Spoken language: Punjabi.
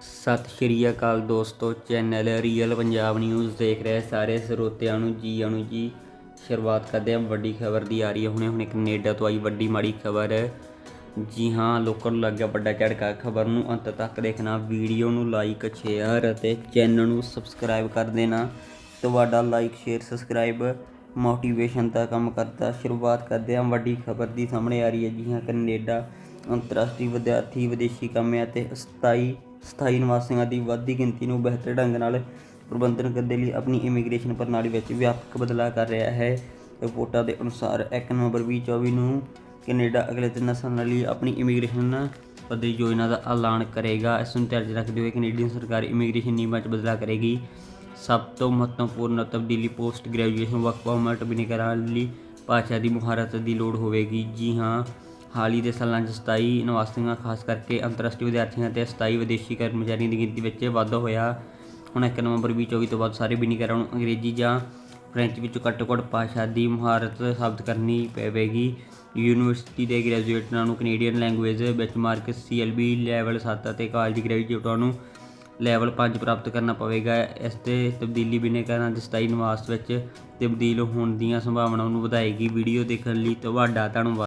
ਸਤਿ ਸ਼੍ਰੀ ਅਕਾਲ ਦੋਸਤੋ, ਚੈਨਲ ਰੀਅਲ ਪੰਜਾਬ ਨਿਊਜ਼ ਦੇਖ ਰਹੇ ਸਾਰੇ ਸਰੋਤਿਆਂ ਨੂੰ ਜੀ ਆਣੂ ਜੀ। ਸ਼ੁਰੂਆਤ ਕਰਦੇ ਹਾਂ ਵੱਡੀ ਖਬਰ ਦੀ, ਆ ਰਹੀ ਹੈ ਹੁਣੇ ਹੁਣੇ ਕੈਨੇਡਾ ਤੋਂ ਆਈ ਵੱਡੀ ਮਾੜੀ ਖਬਰ। ਜੀ ਹਾਂ, ਲੋਕਾਂ ਨੂੰ ਲੱਗਿਆ ਵੱਡਾ ਝਟਕਾ। ਖਬਰ ਨੂੰ ਅੰਤ ਤੱਕ ਦੇਖਣਾ, ਵੀਡੀਓ ਨੂੰ ਲਾਈਕ ਸ਼ੇਅਰ ਅਤੇ ਚੈਨਲ ਨੂੰ ਸਬਸਕ੍ਰਾਈਬ ਕਰ ਦੇਣਾ। ਤੁਹਾਡਾ ਲਾਈਕ ਸ਼ੇਅਰ ਸਬਸਕ੍ਰਾਈਬ ਮੋਟੀਵੇਸ਼ਨ ਦਾ ਕੰਮ ਕਰਦਾ। ਸ਼ੁਰੂਆਤ ਕਰਦੇ ਹਾਂ ਵੱਡੀ ਖਬਰ ਦੀ, ਸਾਹਮਣੇ ਆ ਰਹੀ ਹੈ ਜੀ ਹਾਂ ਕੈਨੇਡਾ। ਅੰਤਰਰਾਸ਼ਟਰੀ ਵਿਦਿਆਰਥੀ, ਵਿਦੇਸ਼ੀ ਕਾਮਿਆਂ ਅਤੇ ਸਥਾਈ ਸਥਾਈ ਨਿਵਾਸੀਆਂ ਦੀ ਵੱਧਦੀ ਗਿਣਤੀ ਨੂੰ ਬਿਹਤਰ ਢੰਗ ਨਾਲ ਪ੍ਰਬੰਧਨ ਕਰਨ ਦੇ ਲਈ ਆਪਣੀ ਇਮੀਗ੍ਰੇਸ਼ਨ ਪ੍ਰਣਾਲੀ ਵਿੱਚ ਵਿਆਪਕ ਬਦਲਾਅ ਕਰ ਰਿਹਾ ਹੈ। ਰਿਪੋਰਟਾਂ ਦੇ ਅਨੁਸਾਰ 1 ਨਵੰਬਰ 2024 ਨੂੰ ਕੈਨੇਡਾ ਅਗਲੇ ਤਿੰਨ ਸਾਲਾਂ ਲਈ ਆਪਣੀ ਇਮੀਗ੍ਰੇਸ਼ਨ ਪੱਧਰੀ ਯੋਜਨਾ ਦਾ ਐਲਾਨ ਕਰੇਗਾ। ਇਸ ਨੂੰ ਧਿਆਨ ਰੱਖਦੇ ਹੋਏ ਕੈਨੇਡੀਅਨ ਸਰਕਾਰ ਇਮੀਗ੍ਰੇਸ਼ਨ ਨਿਯਮਾਂ 'ਚ ਬਦਲਾਅ ਕਰੇਗੀ। ਸਭ ਤੋਂ ਮਹੱਤਵਪੂਰਨ ਤਬਦੀਲੀ ਪੋਸਟ ਗ੍ਰੈਜੂਏਸ਼ਨ ਵਰਕ ਪਰਮਿਟ ਬਿਨਕਰਾਂ ਲਈ ਭਾਸ਼ਾ ਦੀ ਮੁਹਾਰਤ ਦੀ ਲੋੜ ਹੋਵੇਗੀ। ਜੀ ਹਾਂ ਹਾਲ ਹੀ ਦੇ ਸਾਲਾਂ 'ਚ ਸਥਾਈ ਨਿਵਾਸੀਆਂ, ਖਾਸ ਕਰਕੇ ਅੰਤਰਰਾਸ਼ਟਰੀ ਵਿਦਿਆਰਥੀਆਂ ਅਤੇ ਸਥਾਈ ਵਿਦੇਸ਼ੀ ਕਰਮਚਾਰੀਆਂ ਦੀ ਗਿਣਤੀ ਵਿੱਚ ਵਾਧਾ ਹੋਇਆ। ਹੁਣ 1 ਨਵੰਬਰ 2024 ਤੋਂ ਬਾਅਦ ਸਾਰੇ ਬਿਨੀਕਰਾਂ ਨੂੰ ਅੰਗਰੇਜ਼ੀ ਜਾਂ ਫ੍ਰੈਂਚ ਵਿੱਚ ਘੱਟੋ ਘੱਟ ਭਾਸ਼ਾ ਦੀ ਮੁਹਾਰਤ ਸਾਬਤ ਕਰਨੀ ਪਵੇਗੀ। ਯੂਨੀਵਰਸਿਟੀ ਦੇ ਗ੍ਰੈਜੂਏਟਾਂ ਨੂੰ Canadian language benchmark CLB level 7 ਅਤੇ ਕਾਲਜ ਗ੍ਰੈਜੂਏਟਾਂ ਨੂੰ ਲੈਵਲ 5 ਪ੍ਰਾਪਤ ਕਰਨਾ ਪਵੇਗਾ। ਇਸ ਤੇ ਤਬਦੀਲੀ ਬਿਨੇਕਰਾਂ ਦੇ ਸਥਾਈ ਨਿਵਾਸ ਵਿੱਚ ਤਬਦੀਲ ਹੋਣ ਦੀਆਂ ਸੰਭਾਵਨਾਵਾਂ ਨੂੰ ਵਧਾਏਗੀ। ਵੀਡੀਓ ਦੇਖਣ ਲਈ ਤੁਹਾਡਾ ਧੰਨਵਾਦ।